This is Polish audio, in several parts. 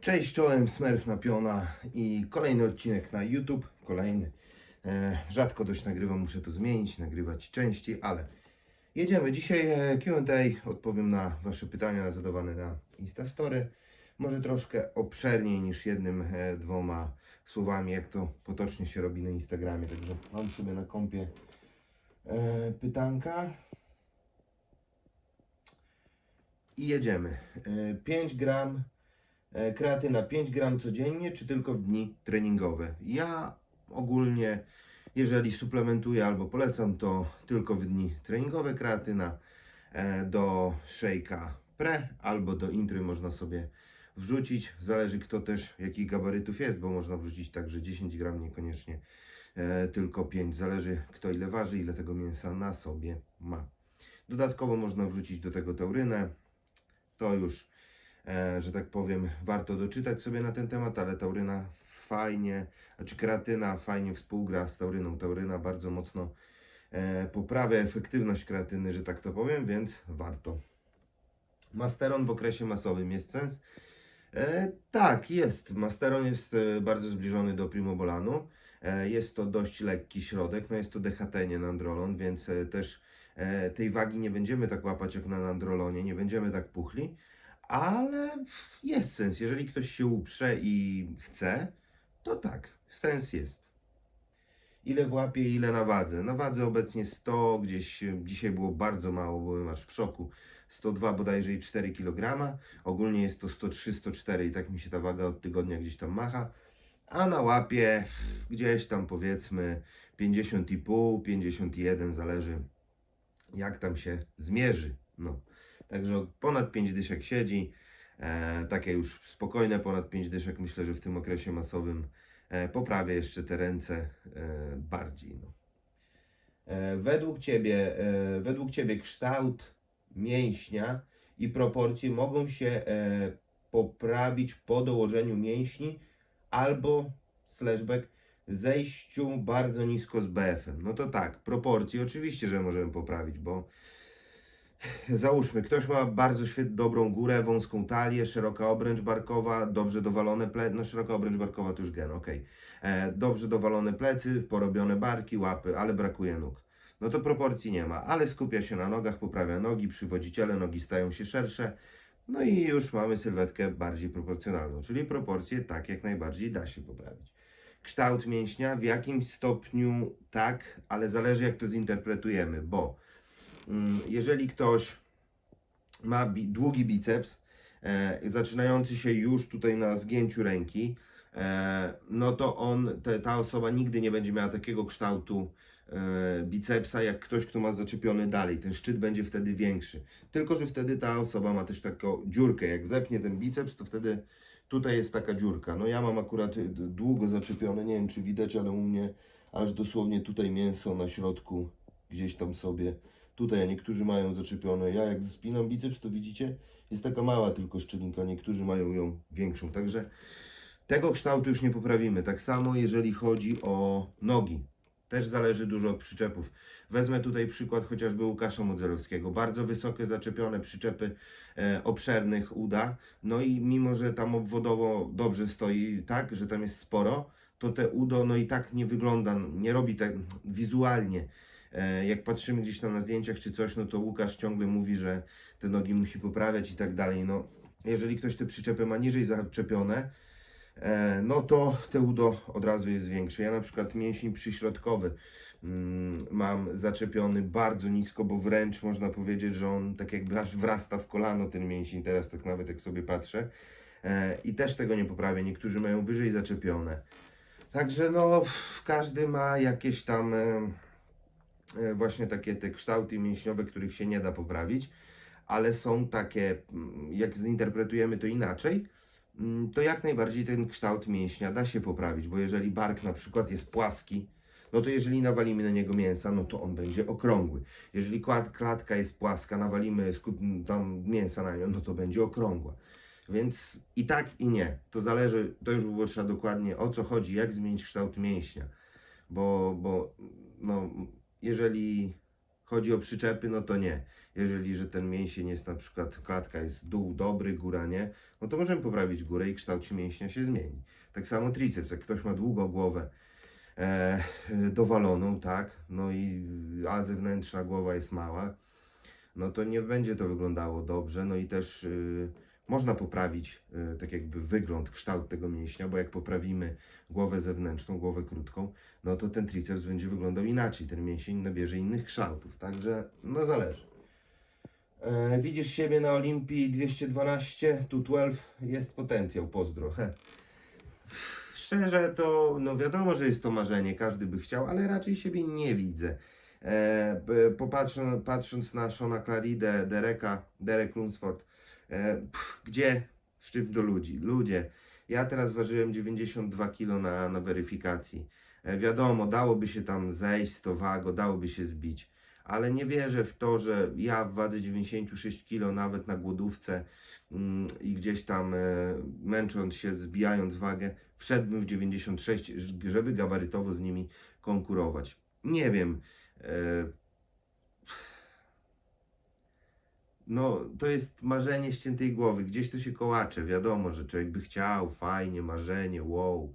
Cześć, czołem Smurf Napiona i kolejny odcinek na YouTube, kolejny. E, rzadko dość nagrywam, muszę to zmienić, nagrywać częściej, ale jedziemy. Dzisiaj e, Q&A, odpowiem na Wasze pytania zadawane na Instastory. Może troszkę obszerniej niż jednym, e, dwoma słowami, jak to potocznie się robi na Instagramie. Także mam sobie na kompie e, pytanka. I jedziemy. E, 5 gram kreatyna 5 gram codziennie, czy tylko w dni treningowe? Ja ogólnie, jeżeli suplementuję albo polecam, to tylko w dni treningowe kreatyna e, do shake'a pre albo do intry można sobie wrzucić. Zależy kto też jakich gabarytów jest, bo można wrzucić także 10 gram, niekoniecznie e, tylko 5. Zależy kto ile waży, ile tego mięsa na sobie ma. Dodatkowo można wrzucić do tego taurynę. To już e, że tak powiem, warto doczytać sobie na ten temat, ale tauryna fajnie, znaczy kreatyna fajnie współgra z tauryną. Tauryna bardzo mocno e, poprawia efektywność kreatyny, że tak to powiem, więc warto. Masteron w okresie masowym jest sens? E, tak, jest. Masteron jest e, bardzo zbliżony do primobolanu. E, jest to dość lekki środek, no jest to DHT, nie nandrolon, więc e, też e, tej wagi nie będziemy tak łapać jak na nandrolonie, nie będziemy tak puchli ale jest sens. Jeżeli ktoś się uprze i chce, to tak, sens jest. Ile w łapie, ile na wadze? Na wadze obecnie 100, gdzieś e, dzisiaj było bardzo mało, byłem aż w szoku. 102 bodajże i 4 kg. Ogólnie jest to 103, 104 i tak mi się ta waga od tygodnia gdzieś tam macha. A na łapie gdzieś tam powiedzmy 50,5, 51, zależy jak tam się zmierzy. No. Także ponad 5 dyszek siedzi. E, takie już spokojne ponad 5 dyszek. Myślę, że w tym okresie masowym e, poprawię jeszcze te ręce e, bardziej. No. E, według, ciebie, e, według Ciebie kształt mięśnia i proporcje mogą się e, poprawić po dołożeniu mięśni albo slashback zejściu bardzo nisko z BF-em. No to tak, proporcje oczywiście, że możemy poprawić, bo Załóżmy, ktoś ma bardzo świetną, dobrą górę, wąską talię, szeroka obręcz barkowa, dobrze dowalone plecy, no szeroka obręcz barkowa to już gen, ok. E, dobrze dowalone plecy, porobione barki, łapy, ale brakuje nóg. No to proporcji nie ma, ale skupia się na nogach, poprawia nogi, przywodzi ciele, nogi stają się szersze, no i już mamy sylwetkę bardziej proporcjonalną, czyli proporcje tak jak najbardziej da się poprawić. Kształt mięśnia w jakimś stopniu tak, ale zależy jak to zinterpretujemy, bo jeżeli ktoś ma bi długi biceps, e, zaczynający się już tutaj na zgięciu ręki, e, no to on, te, ta osoba nigdy nie będzie miała takiego kształtu e, bicepsa, jak ktoś, kto ma zaczepiony dalej. Ten szczyt będzie wtedy większy. Tylko, że wtedy ta osoba ma też taką dziurkę. Jak zepnie ten biceps, to wtedy tutaj jest taka dziurka. No ja mam akurat d- długo zaczepione, nie wiem czy widać, ale u mnie aż dosłownie tutaj mięso na środku gdzieś tam sobie Tutaj, a niektórzy mają zaczepione. Ja jak spinam biceps, to widzicie, jest taka mała tylko szczelinka, niektórzy mają ją większą. Także tego kształtu już nie poprawimy. Tak samo jeżeli chodzi o nogi. Też zależy dużo od przyczepów. Wezmę tutaj przykład chociażby Łukasza Modzelowskiego. Bardzo wysokie zaczepione przyczepy e, obszernych uda. No i mimo, że tam obwodowo dobrze stoi, tak, że tam jest sporo, to te udo no i tak nie wygląda, nie robi tak wizualnie. E, jak patrzymy gdzieś tam na zdjęciach czy coś, no to Łukasz ciągle mówi, że te nogi musi poprawiać i tak dalej. No, jeżeli ktoś te przyczepy ma niżej zaczepione, e, no to te udo od razu jest większe. Ja na przykład mięsień przyśrodkowy mm, mam zaczepiony bardzo nisko, bo wręcz można powiedzieć, że on tak jakby aż wrasta w kolano ten mięsień, teraz tak nawet jak sobie patrzę. E, I też tego nie poprawię. Niektórzy mają wyżej zaczepione. Także no, każdy ma jakieś tam właśnie takie te kształty mięśniowe, których się nie da poprawić, ale są takie, mm, jak zinterpretujemy to inaczej, mm, to jak najbardziej ten kształt mięśnia da się poprawić, bo jeżeli bark na przykład jest płaski, no to jeżeli nawalimy na niego mięsa, no to on będzie okrągły. Jeżeli klatka jest płaska, nawalimy tam mięsa na nią, no to będzie okrągła. Więc i tak i nie. To zależy, to już by było trzeba dokładnie o co chodzi, jak zmienić kształt mięśnia. Bo, bo no, jeżeli chodzi o przyczepy, no to nie. Jeżeli, że ten mięsień jest na przykład, klatka jest dół dobry, góra nie, no to możemy poprawić górę i kształt mięśnia się zmieni. Tak samo triceps, jak ktoś ma długą głowę e, dowaloną, tak, no i a zewnętrzna głowa jest mała, no to nie będzie to wyglądało dobrze, no i też y, można poprawić y, tak jakby wygląd, kształt tego mięśnia, bo jak poprawimy głowę zewnętrzną, głowę krótką, no to ten triceps będzie wyglądał inaczej, ten mięsień nabierze innych kształtów, także no zależy. E, widzisz siebie na Olimpii 212, tu 12, jest potencjał, pozdro. He. Szczerze to, no wiadomo, że jest to marzenie, każdy by chciał, ale raczej siebie nie widzę. E, popatrząc, patrząc na Shona Claridę, Dereka, Derek Lunsford, e, pff, gdzie, z czym do ludzi? Ludzie, ja teraz ważyłem 92 kg na, na weryfikacji. E, wiadomo, dałoby się tam zejść z to wago, dałoby się zbić, ale nie wierzę w to, że ja w wadze 96 kg, nawet na głodówce mm, i gdzieś tam e, męcząc się, zbijając wagę, wszedłbym w 96, żeby gabarytowo z nimi konkurować. Nie wiem. e, No, to jest marzenie ściętej głowy. Gdzieś to się kołacze. Wiadomo, że człowiek by chciał, fajnie, marzenie, wow.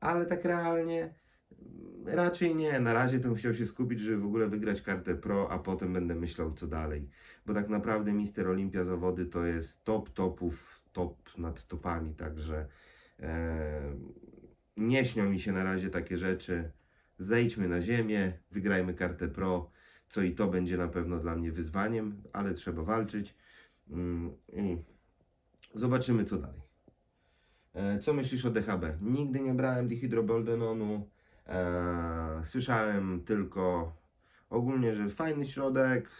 Ale tak realnie mm, raczej nie. Na razie to chciał się skupić, żeby w ogóle wygrać kartę pro, a potem będę myślał, co dalej. Bo tak naprawdę Mister Olimpia zawody to jest top topów, top nad topami, także e, nie śnią mi się na razie takie rzeczy. Zejdźmy na ziemię, wygrajmy kartę pro, co i to będzie na pewno dla mnie wyzwaniem, ale trzeba walczyć. Mm, I zobaczymy, co dalej. E, Co myślisz o DHB? Nigdy nie brałem dihydroboldenonu. E, słyszałem tylko ogólnie, że fajny środek,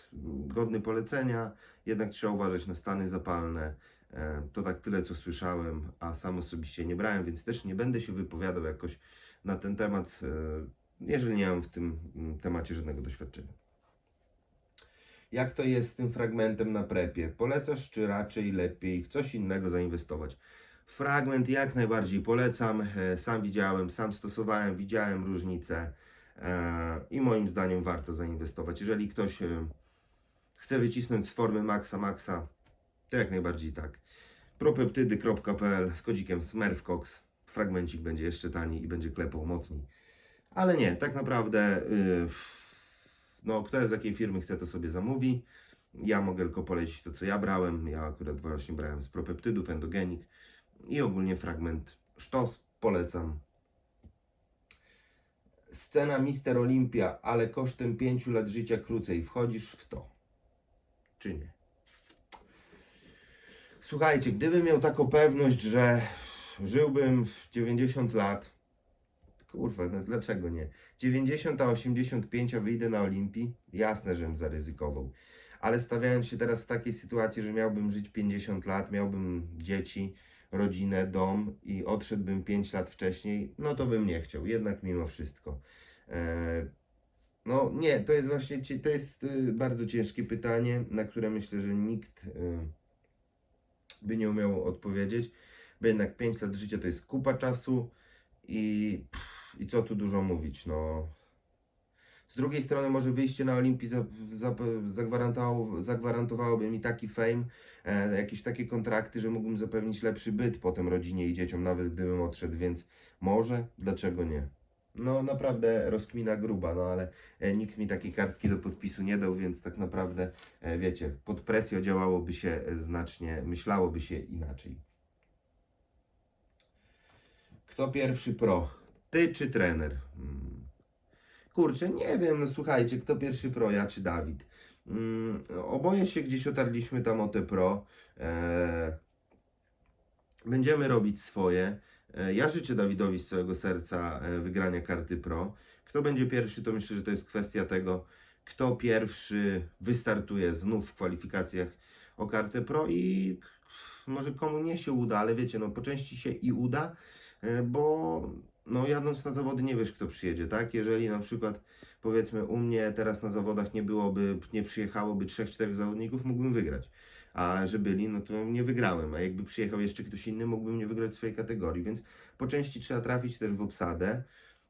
godny polecenia, jednak trzeba uważać na stany zapalne. E, to tak tyle, co słyszałem, a sam osobiście nie brałem, więc też nie będę się wypowiadał jakoś na ten temat, jeżeli nie mam w tym mm, temacie żadnego doświadczenia. Jak to jest z tym fragmentem na prepie? Polecasz, czy raczej lepiej w coś innego zainwestować? Fragment jak najbardziej polecam. E, Sam widziałem, sam stosowałem, widziałem różnice e, i moim zdaniem warto zainwestować. Jeżeli ktoś e, chce wycisnąć z formy Maxa Maxa, to jak najbardziej tak. propeptydy.pl z kodzikiem SMERFCOX. Fragmencik będzie jeszcze taniej i będzie klepał mocniej. Ale nie, tak naprawdę yy, no, kto z jakiej firmy chce, to sobie zamówi. Ja mogę tylko polecić to, co ja brałem. Ja akurat właśnie brałem z propeptydów, endogenik i ogólnie fragment sztos. Polecam. Scena Mister Olimpia, ale kosztem 5 lat życia krócej. Wchodzisz w to? Czy nie? Słuchajcie, gdybym miał taką pewność, że żyłbym w 90 lat, kurwa, no dlaczego nie? 90 a 85 a wyjdę na Olimpii, jasne, żebym zaryzykował. Ale stawiając się teraz w takiej sytuacji, że miałbym żyć 50 lat, miałbym dzieci, rodzinę, dom i odszedłbym 5 lat wcześniej, no to bym nie chciał, jednak mimo wszystko. E, no nie, to jest właśnie, to jest y, bardzo ciężkie pytanie, na które myślę, że nikt y, by nie umiał odpowiedzieć, bo jednak 5 lat życia to jest kupa czasu i, pff, i co tu dużo mówić, no. Z drugiej strony może wyjście na Olimpii za, za, zagwarantowało, zagwarantowałoby mi taki fame, e, jakieś takie kontrakty, że mógłbym zapewnić lepszy byt potem rodzinie i dzieciom, nawet gdybym odszedł, więc może, dlaczego nie? No naprawdę rozkmina gruba, no ale e, nikt mi takiej kartki do podpisu nie dał, więc tak naprawdę, e, wiecie, pod presją działałoby się e, znacznie, myślałoby się inaczej. Kto pierwszy pro? Ty czy trener? Hmm. Kurczę, nie wiem, no słuchajcie, kto pierwszy pro, ja czy Dawid? Mm, oboje się gdzieś otarliśmy tam o te pro. E, będziemy robić swoje. E, ja życzę Dawidowi z całego serca e, wygrania karty pro. Kto będzie pierwszy, to myślę, że to jest kwestia tego, kto pierwszy wystartuje znów w kwalifikacjach o kartę pro i może komu nie się uda, ale wiecie, no po części się i uda, bo no jadąc na zawody nie wiesz kto przyjedzie, tak? Jeżeli na przykład powiedzmy u mnie teraz na zawodach nie byłoby, nie przyjechałoby 3-4 zawodników, mógłbym wygrać. A że byli, no to nie wygrałem. A jakby przyjechał jeszcze ktoś inny, mógłbym nie wygrać w swojej kategorii. Więc po części trzeba trafić też w obsadę.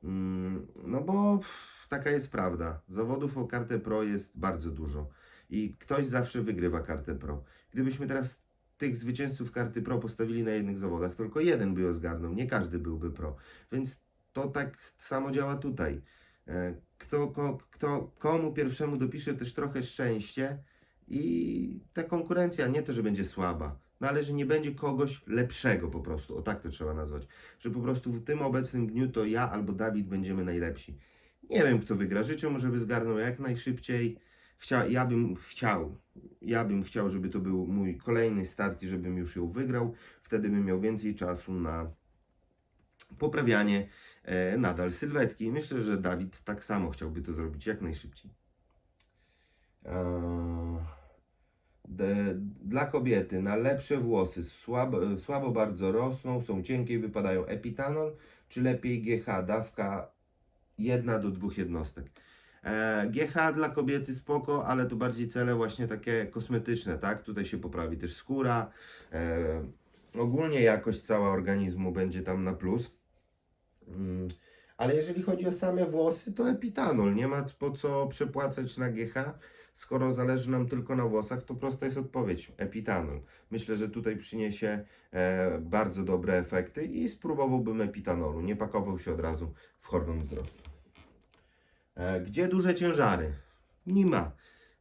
Mm, No bo taka jest prawda. Zawodów o kartę pro jest bardzo dużo i ktoś zawsze wygrywa kartę pro. Gdybyśmy teraz tych zwycięzców karty pro postawili na jednych zawodach, tylko jeden by ją zgarnął, nie każdy byłby pro. Więc to tak samo działa tutaj. E, Kto, ko, kto, komu pierwszemu dopisze też trochę szczęście i ta konkurencja nie to, że będzie słaba, no ale że nie będzie kogoś lepszego po prostu, o tak to trzeba nazwać. Że po prostu w tym obecnym dniu to ja albo Dawid będziemy najlepsi. Nie wiem kto wygra, życzę mu, żeby zgarnął jak najszybciej. Chcia, ja bym chciał, ja bym chciał, żeby to był mój kolejny start i żebym już ją wygrał. Wtedy bym miał więcej czasu na poprawianie e, nadal sylwetki. Myślę, że Dawid tak samo chciałby to zrobić jak najszybciej. Dla kobiety na lepsze włosy słabo, słabo bardzo rosną, są cienkie i wypadają epitanol, czy lepiej GH, dawka 1 do 2 jednostek. E, GH dla kobiety spoko, ale to bardziej cele właśnie takie kosmetyczne, tak? Tutaj się poprawi też skóra. E, ogólnie jakość cała organizmu będzie tam na plus. Mm, Ale jeżeli chodzi o same włosy, to epitanol. Nie ma po co przepłacać na GH. Skoro zależy nam tylko na włosach, to prosta jest odpowiedź. Epitanol. Myślę, że tutaj przyniesie e, bardzo dobre efekty i spróbowałbym epitanolu. Nie pakował się od razu w hormon wzrostu. E, gdzie duże ciężary? Nie ma.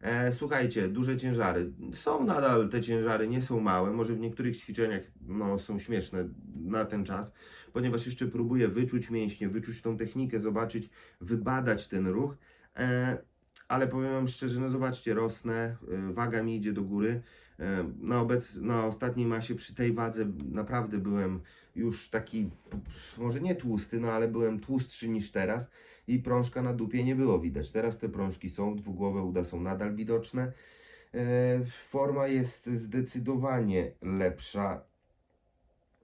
E, słuchajcie, duże ciężary. Są nadal te ciężary, nie są małe. Może w niektórych ćwiczeniach no, są śmieszne na ten czas, ponieważ jeszcze próbuję wyczuć mięśnie, wyczuć tą technikę, zobaczyć, wybadać ten ruch. E, ale powiem Wam szczerze, no zobaczcie, rosnę, waga mi idzie do góry. Na, obec, na ostatniej masie przy tej wadze naprawdę byłem już taki, może nie tłusty, no ale byłem tłustszy niż teraz i prążka na dupie nie było widać. Teraz te prążki są, dwugłowe uda są nadal widoczne. E, Forma jest zdecydowanie lepsza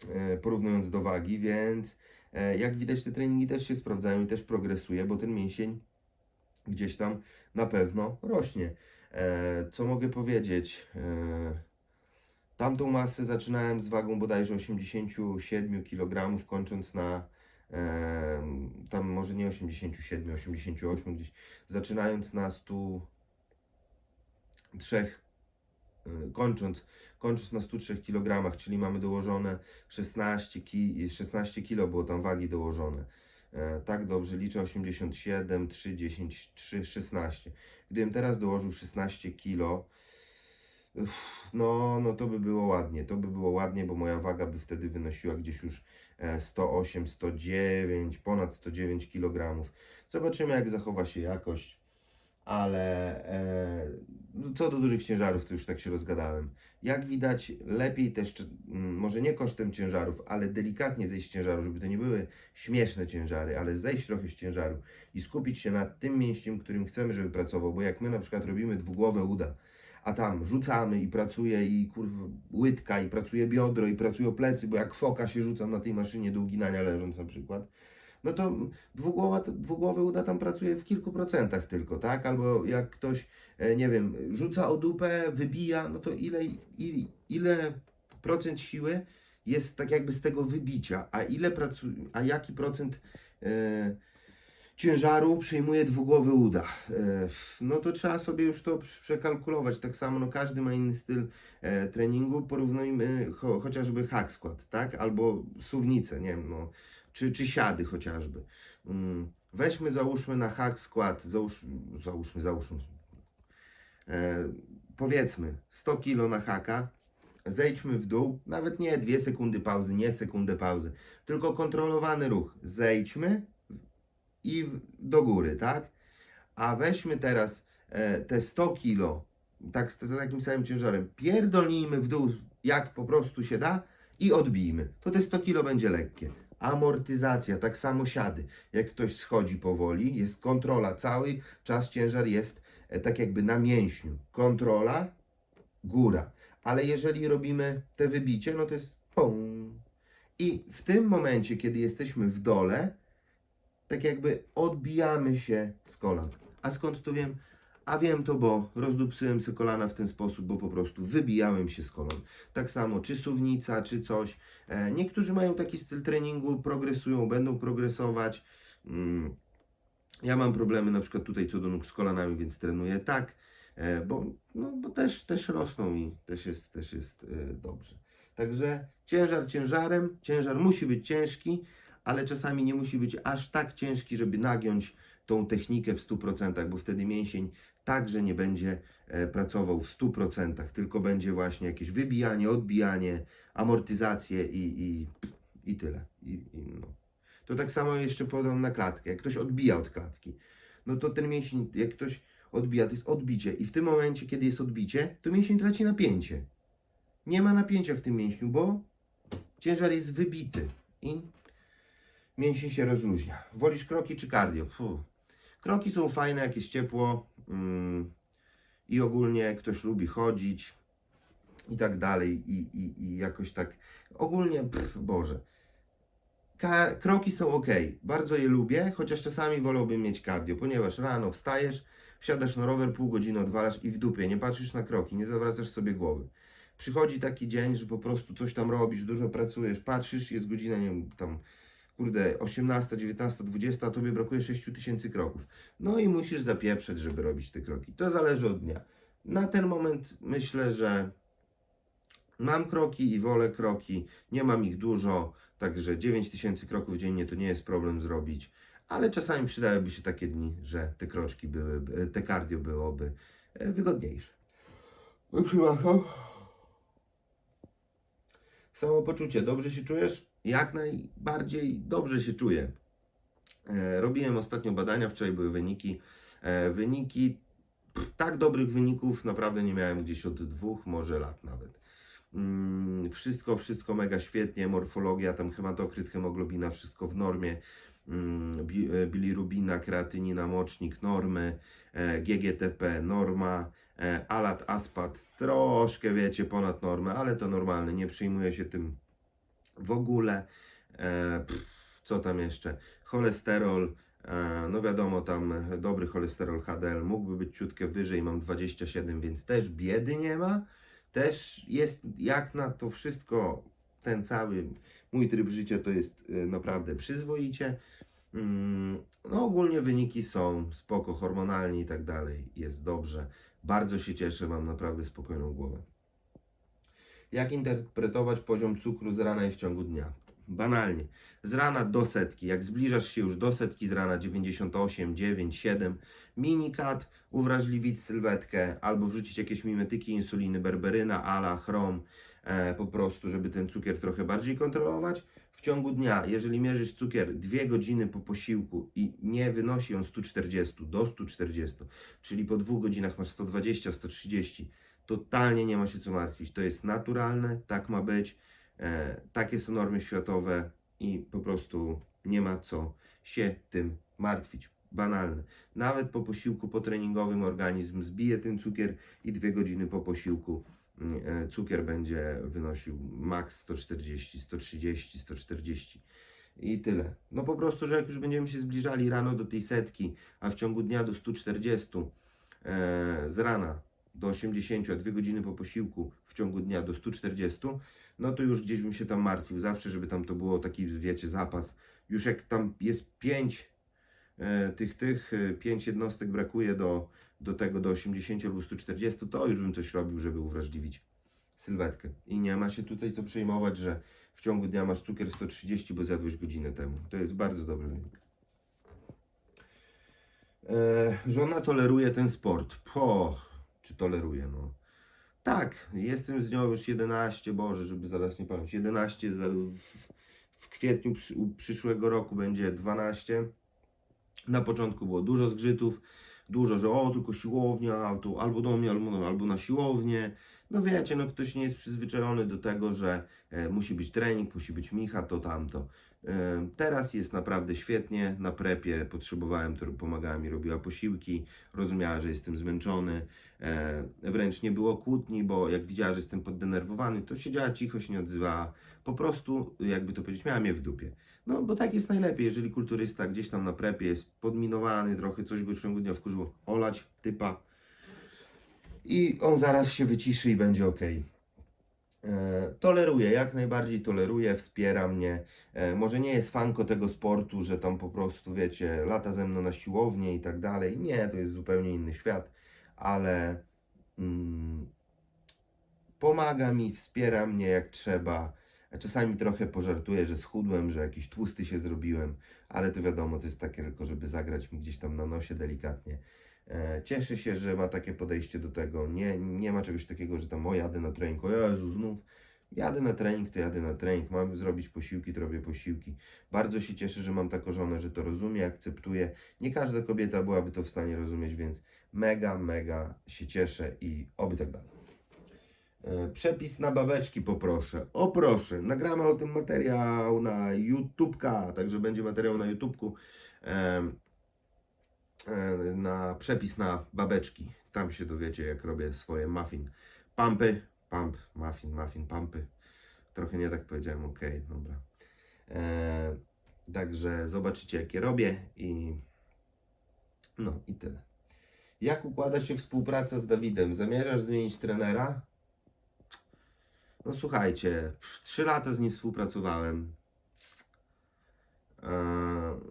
e, porównując do wagi, więc e, jak widać te treningi też się sprawdzają i też progresuje, bo ten mięsień gdzieś tam na pewno rośnie. Co mogę powiedzieć? Tamtą masę zaczynałem z wagą bodajże 87 kg, kończąc na tam może nie 87, 88 gdzieś, zaczynając na 103, e, kończąc, kończąc na 103 kg, czyli mamy dołożone 16 ki, 16 kg było tam wagi dołożone. E, tak dobrze liczę 87, 3, 10, 3, 16. Gdybym teraz dołożył 16 kg, no, no to by było ładnie, to by było ładnie, bo moja waga by wtedy wynosiła gdzieś już e, 108, 109, ponad 109 kg. Zobaczymy jak zachowa się jakość, ale e, no co do dużych ciężarów, to już tak się rozgadałem. Jak widać, lepiej też, może nie kosztem ciężarów, ale delikatnie zejść z ciężaru, żeby to nie były śmieszne ciężary, ale zejść trochę z ciężaru i skupić się na tym mięśniem, którym chcemy, żeby pracował, bo jak my na przykład robimy dwugłowe uda, a tam rzucamy i pracuje i kurwa łydka i pracuje biodro i pracują plecy, bo jak foka się rzucam na tej maszynie do uginania leżąc na przykład, no to dwugłowa, dwugłowy uda tam pracuje w kilku procentach tylko, tak? Albo jak ktoś, e, nie wiem, rzuca o dupę, wybija, no to ile, ile, ile procent siły jest tak jakby z tego wybicia, a ile pracuje, a jaki procent e, ciężaru przyjmuje dwugłowy uda. E, no to trzeba sobie już to przekalkulować. Tak samo no każdy ma inny styl e, treningu. Porównujmy cho, chociażby hack skład, tak? Albo suwnicę, nie wiem, no, czy, czy siady chociażby. Mm, weźmy, załóżmy na hack skład, załóż, załóżmy, załóżmy, e, powiedzmy 100 kg na haka, zejdźmy w dół, nawet nie 2 sekundy pauzy, nie sekundę pauzy, tylko kontrolowany ruch. Zejdźmy, i do góry, tak? A weźmy teraz e, te 100 kilo, tak z, z takim samym ciężarem, pierdolnijmy w dół, jak po prostu się da i odbijmy. To te 100 kilo będzie lekkie. Amortyzacja, tak samo siady. Jak ktoś schodzi powoli, jest kontrola, cały czas ciężar jest e, tak jakby na mięśniu. Kontrola, góra. Ale jeżeli robimy te wybicie, no to jest pum. I w tym momencie, kiedy jesteśmy w dole, tak jakby odbijamy się z kolan. A skąd to wiem? A wiem to, bo rozdupcyłem sobie kolana w ten sposób, bo po prostu wybijałem się z kolan. Tak samo, czy suwnica, czy coś. E, niektórzy mają taki styl treningu, progresują, będą progresować. Mm. Ja mam problemy na przykład tutaj co do nóg z kolanami, więc trenuję tak, e, bo, no, bo też, też rosną i też jest, też jest e, dobrze. Także ciężar ciężarem, ciężar musi być ciężki, ale czasami nie musi być aż tak ciężki, żeby nagiąć tą technikę w 100%, bo wtedy mięsień także nie będzie e, pracował w 100%, tylko będzie właśnie jakieś wybijanie, odbijanie, amortyzację i, i, i tyle. I, i no. To tak samo jeszcze podam na klatkę. Jak ktoś odbija od klatki, no to ten mięsień, jak ktoś odbija, to jest odbicie. I w tym momencie, kiedy jest odbicie, to mięsień traci napięcie. Nie ma napięcia w tym mięśniu, bo ciężar jest wybity i mięsień się rozluźnia. Wolisz kroki czy cardio? Kroki są fajne, jak jest ciepło mm, i ogólnie ktoś lubi chodzić i tak dalej i, i, i jakoś tak ogólnie, pff, Boże. Ka- kroki są ok, bardzo je lubię, chociaż czasami wolałbym mieć cardio, ponieważ rano wstajesz, wsiadasz na rower, pół godziny odwalasz i w dupie, nie patrzysz na kroki, nie zawracasz sobie głowy. Przychodzi taki dzień, że po prostu coś tam robisz, dużo pracujesz, patrzysz, jest godzina, nie wiem, tam, kurde, 18, 19, 20, a tobie brakuje 6 tysięcy kroków. No i musisz zapieprzeć, żeby robić te kroki. To zależy od dnia. Na ten moment myślę, że mam kroki i wolę kroki, nie mam ich dużo, także 9 tysięcy kroków dziennie to nie jest problem zrobić, ale czasami przydałyby się takie dni, że te kroczki były, te cardio byłoby e, wygodniejsze. No, Przepraszam. Samopoczucie, dobrze się czujesz? Jak najbardziej dobrze się czuję. E, robiłem ostatnio badania, wczoraj były wyniki. E, wyniki, tak dobrych wyników naprawdę nie miałem gdzieś od dwóch, może lat nawet. Mm, wszystko, wszystko mega świetnie, morfologia, tam hematokryt, hemoglobina, wszystko w normie. Mm, e, bilirubina, kreatynina, mocznik, normy, GGTP, norma, alat, aspat, troszkę wiecie ponad normę, ale to normalne, nie przejmuję się tym w ogóle. E, pff, co tam jeszcze? Cholesterol, e, no wiadomo, tam dobry cholesterol HDL mógłby być ciutkę wyżej, mam 27, więc też biedy nie ma. Też jest, jak na to wszystko, ten cały mój tryb życia to jest e, naprawdę przyzwoicie. Mm, No ogólnie wyniki są spoko, hormonalnie i tak dalej, jest dobrze. Bardzo się cieszę, mam naprawdę spokojną głowę. Jak interpretować poziom cukru z rana i w ciągu dnia? Banalnie. Z rana do setki. Jak zbliżasz się już do setki z rana 98, 9, 7, minikat, uwrażliwić sylwetkę albo wrzucić jakieś mimetyki insuliny, berberyna, ala, chrom, e, po prostu, żeby ten cukier trochę bardziej kontrolować. W ciągu dnia, jeżeli mierzysz cukier 2 godziny po posiłku i nie wynosi on 140 do 140, czyli po dwóch godzinach masz 120, 130, totalnie nie ma się co martwić. To jest naturalne, tak ma być, e, takie są normy światowe i po prostu nie ma co się tym martwić. Banalne. Nawet po posiłku potreningowym organizm zbije ten cukier i dwie godziny po posiłku mm, e, cukier będzie wynosił maks 140, 130, 140 i tyle. No po prostu, że jak już będziemy się zbliżali rano do tej setki, a w ciągu dnia do 140 e, z rana do 80, a dwie godziny po posiłku w ciągu dnia do 140, no to już gdzieś bym się tam martwił zawsze, żeby tam to było taki, wiecie, zapas. Już jak tam jest 5 e, tych, tych, 5 jednostek brakuje do, do tego, do 80 lub 140, to już bym coś robił, żeby uwrażliwić sylwetkę. I nie ma się tutaj co przejmować, że w ciągu dnia masz cukier 130, bo zjadłeś godzinę temu. To jest bardzo dobry wynik. E, żona toleruje ten sport. Po, czy toleruje, no. Tak, jestem z nią już 11, Boże, żeby zaraz nie pamiętać. 11 za- w, w kwietniu przy, przyszłego roku będzie 12. Na początku było dużo zgrzytów, dużo, że o, tylko siłownia, albo do mnie, albo, albo na siłownię. No wiecie, no ktoś nie jest przyzwyczajony do tego, że e, musi być trening, musi być micha, to tamto. Teraz jest naprawdę świetnie, na prepie potrzebowałem, to pomagała mi, robiła posiłki, rozumiała, że jestem zmęczony, e, wręcz nie było kłótni, bo jak widziała, że jestem poddenerwowany, to siedziała cicho, się nie odzywała, po prostu, jakby to powiedzieć, miała mnie w dupie. No, bo tak jest najlepiej, jeżeli kulturysta gdzieś tam na prepie jest podminowany, trochę coś go w ciągu dnia wkurzyło, olać typa i on zaraz się wyciszy i będzie ok. E, toleruje, jak najbardziej toleruje, wspiera mnie. E, może nie jest fanko tego sportu, że tam po prostu, wiecie, lata ze mną na siłownię i tak dalej. Nie, to jest zupełnie inny świat, ale mm, pomaga mi, wspiera mnie jak trzeba. Czasami trochę pożartuję, że schudłem, że jakiś tłusty się zrobiłem, ale to wiadomo, to jest takie tylko, żeby zagrać mi gdzieś tam na nosie delikatnie. E, Cieszę się, że ma takie podejście do tego. Nie, nie ma czegoś takiego, że tam o jadę na trening, o Jezu, znów. Jadę na trening, to jadę na trening. Mam zrobić posiłki, to robię posiłki. Bardzo się cieszę, że mam taką żonę, że to rozumie, akceptuje. Nie każda kobieta byłaby to w stanie rozumieć, więc mega, mega się cieszę i oby tak dalej. E, Przepis na babeczki poproszę. O proszę, nagramy o tym materiał na YouTubka, także będzie materiał na YouTubku. E, na przepis na babeczki. Tam się dowiecie, jak robię swoje muffin. Pampy, pump, muffin, muffin, pampy. Trochę nie tak powiedziałem, ok, dobra. E, także zobaczycie, jakie robię i no i tyle. Jak układa się współpraca z Dawidem? Zamierzasz zmienić trenera? No słuchajcie, trzy lata z nim współpracowałem. E,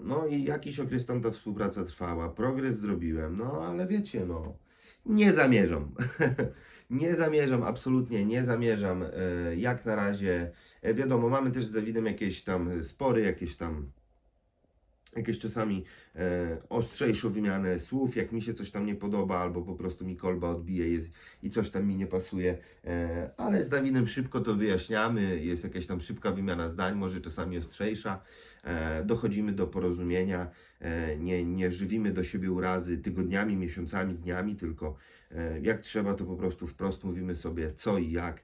No i jakiś okres tam ta współpraca trwała. Progres zrobiłem, no ale wiecie, no. Nie zamierzam. nie zamierzam, absolutnie nie zamierzam. E, Jak na razie, e, wiadomo, mamy też z Dawidem jakieś tam spory, jakieś tam jakieś czasami e, ostrzejszą wymianę słów, jak mi się coś tam nie podoba, albo po prostu mi kolba odbije jest, i coś tam mi nie pasuje, e, ale z Dawidem szybko to wyjaśniamy, jest jakaś tam szybka wymiana zdań, może czasami ostrzejsza, e, dochodzimy do porozumienia, e, nie, nie żywimy do siebie urazy tygodniami, miesiącami, dniami, tylko e, jak trzeba, to po prostu wprost mówimy sobie co i jak.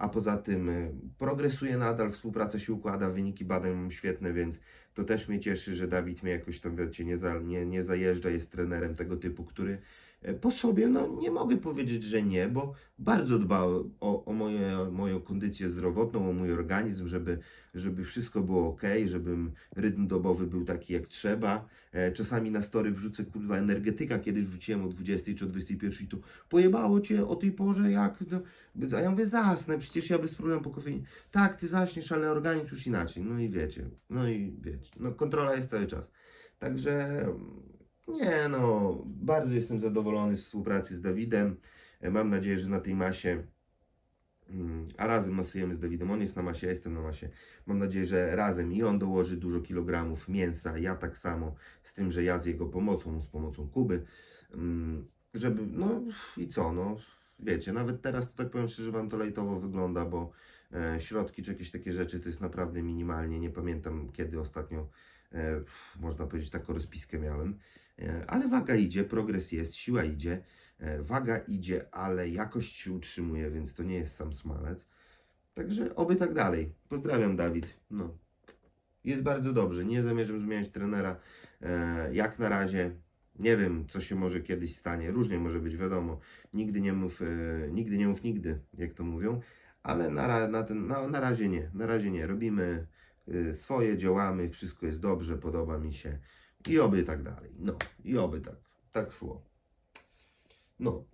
A poza tym e, progresuje nadal, współpraca się układa, wyniki badań mam świetne, więc to też mnie cieszy, że Dawid mnie jakoś tam, wiecie, nie, za, nie, nie zajeżdża, jest trenerem tego typu, który po sobie, no nie mogę powiedzieć, że nie, bo bardzo dba o, o moje, moją kondycję zdrowotną, o mój organizm, żeby, żeby wszystko było ok, żebym rytm dobowy był taki jak trzeba. E, Czasami na story wrzucę, kurwa, energetyka, kiedyś wrzuciłem o 20 czy o 21 i tu pojebało Cię o tej porze, jak? No, a ja mówię, zasnę, przecież ja bez problemu po kofeinie. Tak, Ty zaśniesz, ale organizm już inaczej. No i wiecie, no i wiecie, no kontrola jest cały czas. Także nie no, bardzo jestem zadowolony z współpracy z Dawidem. E, Mam nadzieję, że na tej masie, mm, a razem masujemy z Dawidem, on jest na masie, ja jestem na masie. Mam nadzieję, że razem i on dołoży dużo kilogramów mięsa, ja tak samo, z tym, że ja z jego pomocą, z pomocą Kuby, mm, żeby, no i co, no wiecie, nawet teraz to tak powiem szczerze, Wam to lejtowo wygląda, bo e, środki czy jakieś takie rzeczy to jest naprawdę minimalnie, nie pamiętam kiedy ostatnio, można powiedzieć, taką rozpiskę miałem. E, Ale waga idzie, progres jest, siła idzie, e, waga idzie, ale jakość się utrzymuje, więc to nie jest sam smalec. Także oby tak dalej. Pozdrawiam, Dawid. No. Jest bardzo dobrze. Nie zamierzam zmieniać trenera. E, jak na razie. Nie wiem, co się może kiedyś stanie. Różnie może być, wiadomo. Nigdy nie mów, e, nigdy nie mów nigdy, jak to mówią. Ale na, na, ten, na, na razie nie. Na razie nie. Robimy e, swoje, działamy, wszystko jest dobrze, podoba mi się. I oby tak dalej. No, i oby tak, tak szło. No.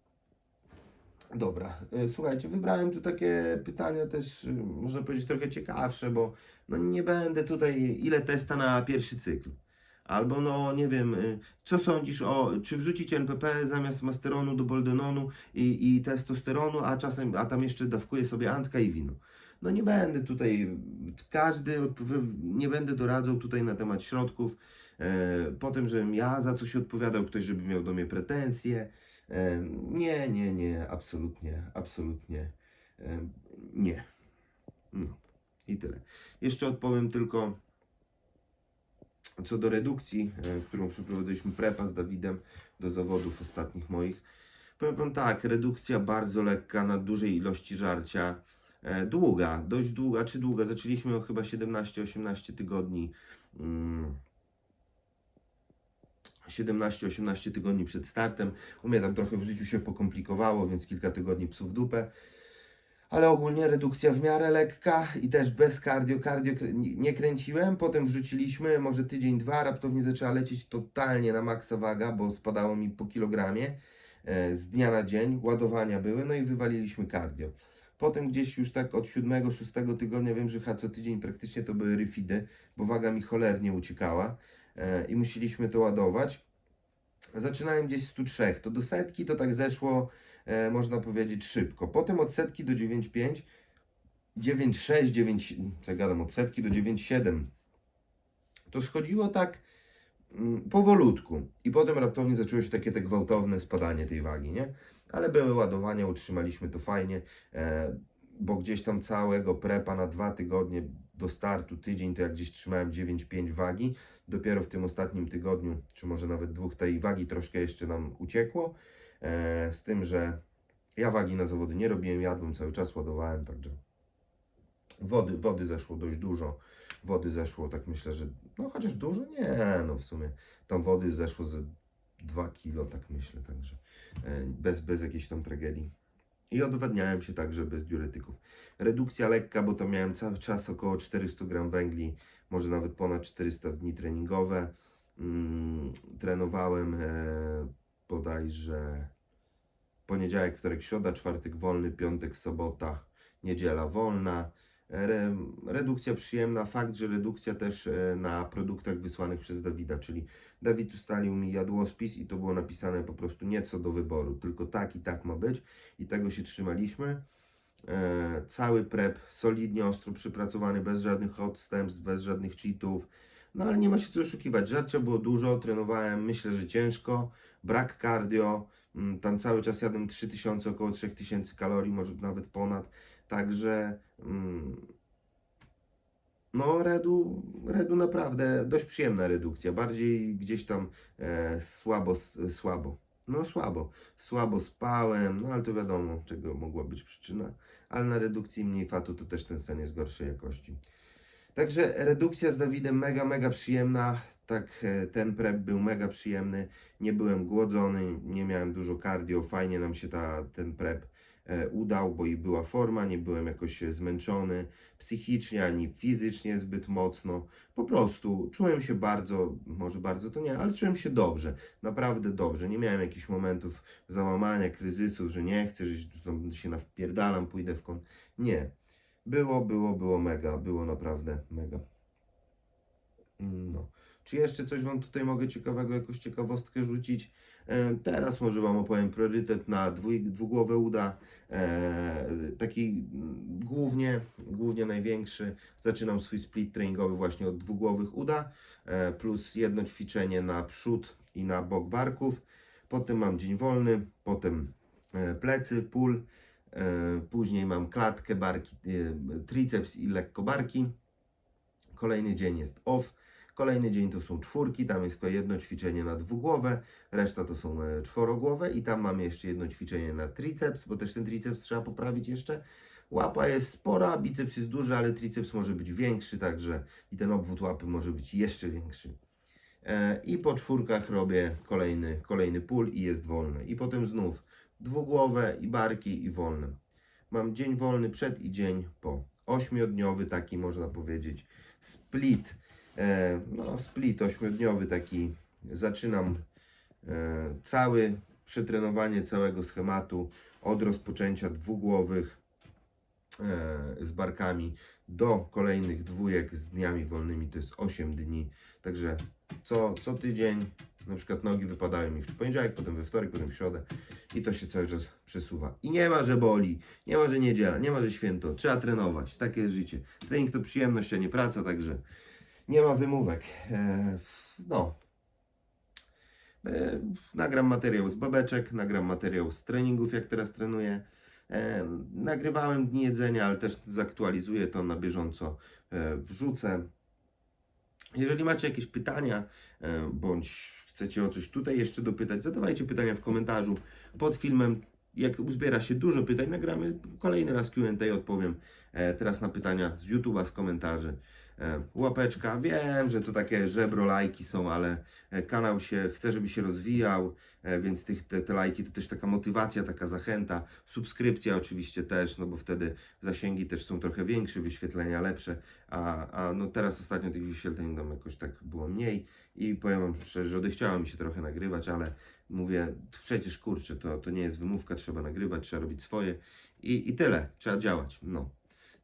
Dobra, e, słuchajcie, wybrałem tu takie pytania też, y, można powiedzieć, trochę ciekawsze, bo no nie będę tutaj, ile testa na pierwszy cykl. Albo no, nie wiem, y, co sądzisz o, czy wrzucić NPP zamiast masteronu do boldenonu i, i testosteronu, a czasem, a tam jeszcze dawkuję sobie antka i wino. No nie będę tutaj, każdy, nie będę doradzał tutaj na temat środków, e, po tym, żebym ja za coś odpowiadał, ktoś, żeby miał do mnie pretensje. E, nie, nie, nie, absolutnie, absolutnie e, nie. No i tyle. Jeszcze odpowiem tylko co do redukcji, którą przeprowadziliśmy prepa z Dawidem do zawodów ostatnich moich. Powiem Wam tak, redukcja bardzo lekka na dużej ilości żarcia. E, długa, dość długa, czy długa. Zaczęliśmy o chyba 17-18 tygodni. Mm, 17-18 tygodni przed startem. U mnie tam trochę w życiu się pokomplikowało, więc kilka tygodni psów dupę. Ale ogólnie redukcja w miarę lekka i też bez cardio. Cardio nie kręciłem, potem wrzuciliśmy, może tydzień, dwa, raptownie zaczęła lecieć totalnie na maksa waga, bo spadało mi po kilogramie e, z dnia na dzień, ładowania były, no i wywaliliśmy cardio. Potem gdzieś już tak od 7-6 tygodnia wiem, że co tydzień praktycznie to były ryfidy, bo waga mi cholernie uciekała e, i musieliśmy to ładować. Zaczynałem gdzieś z 103, to do setki to tak zeszło, e, można powiedzieć, szybko. Potem od setki do 9,5, 9,6, 9, co gadam, od setki do 9,7. To schodziło tak mm, powolutku i potem raptownie zaczęło się takie te gwałtowne spadanie tej wagi, nie? Ale były ładowania, utrzymaliśmy to fajnie, e, bo gdzieś tam całego prepa na dwa tygodnie do startu, tydzień, to jak gdzieś trzymałem 9,5 wagi, dopiero w tym ostatnim tygodniu, czy może nawet dwóch, tej wagi troszkę jeszcze nam uciekło, e, z tym, że ja wagi na zawody nie robiłem, jadłem cały czas, ładowałem, także wody, wody zeszło dość dużo, wody zeszło, tak myślę, że no chociaż dużo, nie, no w sumie tam wody zeszło ze 2 kilo, tak myślę, także e, bez, bez jakiejś tam tragedii. I odwadniałem się także bez diuretyków. Redukcja lekka, bo tam miałem cały czas około 400 gram węgli, może nawet ponad 400 w dni treningowe. Mm, trenowałem e, bodajże poniedziałek, wtorek, środa, czwartek wolny, piątek, sobota, niedziela wolna. Re, redukcja przyjemna, fakt, że redukcja też e, na produktach wysłanych przez Dawida, czyli Dawid ustalił mi jadłospis i to było napisane po prostu nieco do wyboru, tylko tak i tak ma być i tego się trzymaliśmy. E, cały prep solidnie, ostro przypracowany, bez żadnych odstępstw, bez żadnych cheatów. No ale nie ma się co oszukiwać. Żarcia było dużo, trenowałem myślę, że ciężko, brak cardio, mm, tam cały czas jadłem 3000, około 3000 kalorii, może nawet ponad. Także mm, no Redu, Redu naprawdę dość przyjemna redukcja, bardziej gdzieś tam e, słabo, słabo. No słabo, słabo spałem, no ale to wiadomo, czego mogła być przyczyna, ale na redukcji mniej fatu to też ten sen jest gorszej jakości. Także redukcja z Dawidem mega, mega przyjemna. Tak, e, ten prep był mega przyjemny. Nie byłem głodzony, nie miałem dużo cardio. Fajnie nam się ta, ten prep udał, bo i była forma, nie byłem jakoś e, zmęczony psychicznie ani fizycznie zbyt mocno. Po prostu czułem się bardzo, może bardzo to nie, ale czułem się dobrze, naprawdę dobrze. Nie miałem jakichś momentów załamania, kryzysów, że nie chcę, że się nawpierdalam, pójdę w kąt. Nie. Było, było, było mega, było naprawdę mega. Mm, No. Czy jeszcze coś Wam tutaj mogę ciekawego, jakąś ciekawostkę rzucić? E, teraz może Wam opowiem priorytet na dwój, dwugłowe uda. E, taki mm, głównie, głównie największy. Zaczynam swój split treningowy właśnie od dwugłowych uda, e, plus jedno ćwiczenie na przód i na bok barków. Potem mam dzień wolny, potem plecy. E, Później mam klatkę, barki, triceps i lekko barki. Kolejny dzień jest off. Kolejny dzień to są czwórki, tam jest tylko jedno ćwiczenie na dwugłowe, reszta to są e, czworogłowe i tam mamy jeszcze jedno ćwiczenie na triceps, bo też ten triceps trzeba poprawić jeszcze. Łapa jest spora, biceps jest duży, ale triceps może być większy, także i ten obwód łapy może być jeszcze większy. E, I po czwórkach robię kolejny, kolejny pull i jest wolny. I potem znów dwugłowe i barki i wolne. Mam dzień wolny przed i dzień po. Ośmiodniowy taki można powiedzieć split. E, no split ośmiodniowy taki. Zaczynam e, cały przetrenowanie całego schematu od rozpoczęcia dwugłowych e, z barkami do kolejnych dwójek z dniami wolnymi, to jest 8 dni. Także co, co tydzień, na przykład nogi wypadają mi w poniedziałek, potem we wtorek, potem w środę i to się cały czas przesuwa. I nie ma, że boli, nie ma, że niedziela, nie ma, że święto, trzeba trenować, takie jest życie. Trening to przyjemność, a nie praca, także nie ma wymówek. E, no. E, nagram materiał z babeczek, nagram materiał z treningów, jak teraz trenuję. E, nagrywałem dni jedzenia, ale też zaktualizuję to na bieżąco, wrzucę. Jeżeli macie jakieś pytania, bądź chcecie o coś tutaj jeszcze dopytać, zadawajcie pytania w komentarzu pod filmem. Jak uzbiera się dużo pytań, nagramy kolejny raz Q&A, odpowiem teraz na pytania z YouTube'a, z komentarzy. E, łapeczka, wiem, że to takie żebro lajki są, ale e, kanał się, chcę, żeby się rozwijał, e, więc tych, te, te lajki to też taka motywacja, taka zachęta. Subskrypcja oczywiście też, no bo wtedy zasięgi też są trochę większe, wyświetlenia lepsze, a, a no teraz ostatnio tych wyświetleń tam jakoś tak było mniej i powiem Wam szczerze, że odechciało mi się trochę nagrywać, ale mówię, przecież kurczę, to, to nie jest wymówka, trzeba nagrywać, trzeba robić swoje i, i tyle, trzeba działać, no.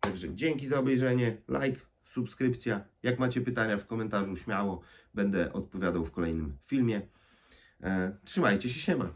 Także dzięki za obejrzenie, like, subskrypcja. Jak macie pytania w komentarzu, śmiało będę odpowiadał w kolejnym filmie. E, trzymajcie się, siema.